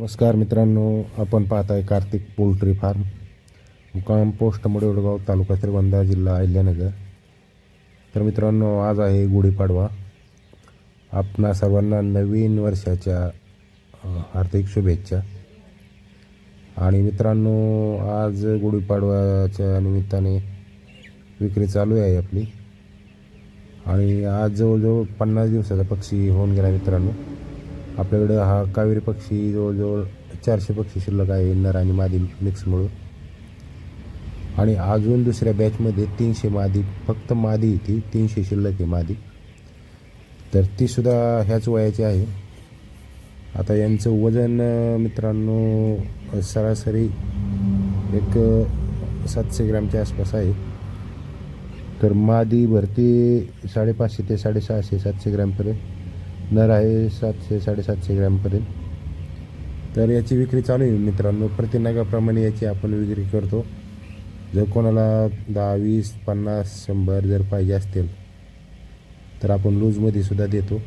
नमस्कार मित्रांनो आपण पाहत आहे कार्तिक पोल्ट्री फार्म. मुकाम पोस्ट मुडेवडगाव तालुका श्रीगोंदा जिल्हा अहिल्यानगर. तर मित्रांनो आज आहे गुढीपाडवा. आपणा सर्वांना नवीन वर्षाच्या हार्दिक शुभेच्छा. आणि मित्रांनो आज गुढीपाडव्याच्या निमित्ताने विक्री चालू आहे आपली. आणि आज जवळजवळ पन्नास दिवसाचा पक्षी होऊन गेला मित्रांनो. आपल्याकडं हा कावेरी पक्षी जवळजवळ चारशे पक्षी शिल्लक आहे नर आणि मादी मिक्स मिळून आणि अजून दुसऱ्या बॅचमध्ये तीनशे मादी फक्त मादी ती तीनशे शिल्लक आहे मादी. तर तीसुद्धा ह्याच वयाची आहे. आता यांचं वजन मित्रांनो सरासरी एक सातशे ग्रॅमच्या आसपास आहे. तर मादी भरती साडेपाचशे ते साडेसहाशे सातशे ग्रॅमपर्यंत नर आहे सातशे साडेसातशे ग्रॅमपर्यंत. तर याची विक्री चालू आहे मित्रांनो. प्रतिनगाप्रमाणे याची आपण विक्री करतो. जर कोणाला दहा वीस पन्नास शंभर जर पाहिजे असतील तर आपण लूजमध्ये सुद्धा देतो.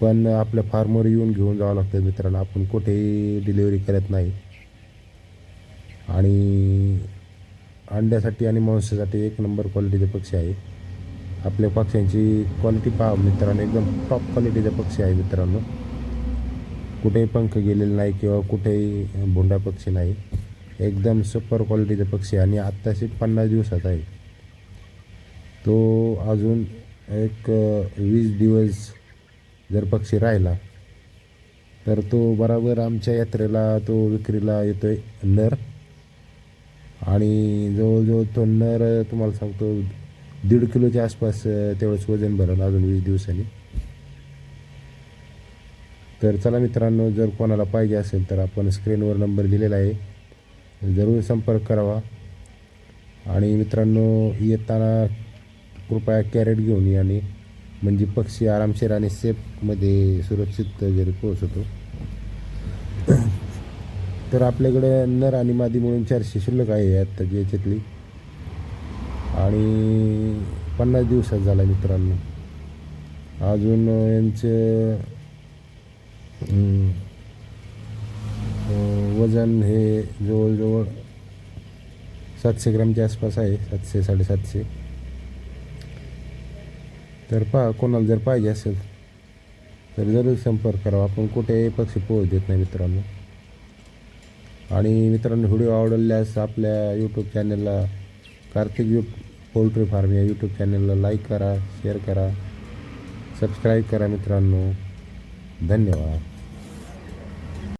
पण आपल्या फार्मवर येऊन घेऊन जावं लागतं मित्रांनो. आपण कुठेही डिलिव्हरी करत नाही. आणि अंड्यासाठी आणि मांसासाठी एक नंबर क्वालिटीचे पक्षी आहे. आपल्या पक्ष्यांची क्वालिटी पहा मित्रांनो एकदम टॉप क्वालिटीचे पक्षी आहे मित्रांनो. कुठेही पंख गेलेले नाही किंवा कुठेही भोंडा पक्षी नाही. एकदम सुपर क्वालिटीचे पक्षी आणि आत्ताशी पन्नास दिवसाचा आहे. तो अजून एक वीस दिवस जर पक्षी राहिला तर तो बराबर आमच्या यात्रेला तो विक्रीला येतो आहे नर. आणि जवळजवळ तो नर तुम्हाला सांगतो दीड किलोच्या आसपास तेवढंच वजन भरेल अजून वीस दिवसांनी. तर चला मित्रांनो जर कोणाला पाहिजे असेल तर आपण स्क्रीनवर नंबर दिलेला आहे. जरूर संपर्क करावा. आणि मित्रांनो येताना कृपया कॅरेट घेऊन या आणि म्हणजे पक्षी आरामशीर आणि सेफमध्ये सुरक्षित घरी पोहोचतो. तर आपल्याकडे नर आणि मादी म्हणून चारशे शिल्लक आहे आत्ताची याच्यातली आणि पन्नास दिवसात झाला मित्रांनो. अजून यांचं वजन हे जवळजवळ सातशे ग्रामच्या आसपास आहे सातशे साडेसातशे. तर पहा कोणाला जर पाहिजे असेल तर जरूर संपर्क करावा आपण कुठेही पक्षी पोहोच देत नाही मित्रांनो. आणि मित्रांनो व्हिडिओ आवडल्यास आपल्या यूट्यूब चॅनलला कार्तिक यू पोल्ट्री फार्म या यूट्यूब चॅनलला लाईक करा शेअर करा सबस्क्राईब करा मित्रांनो. धन्यवाद.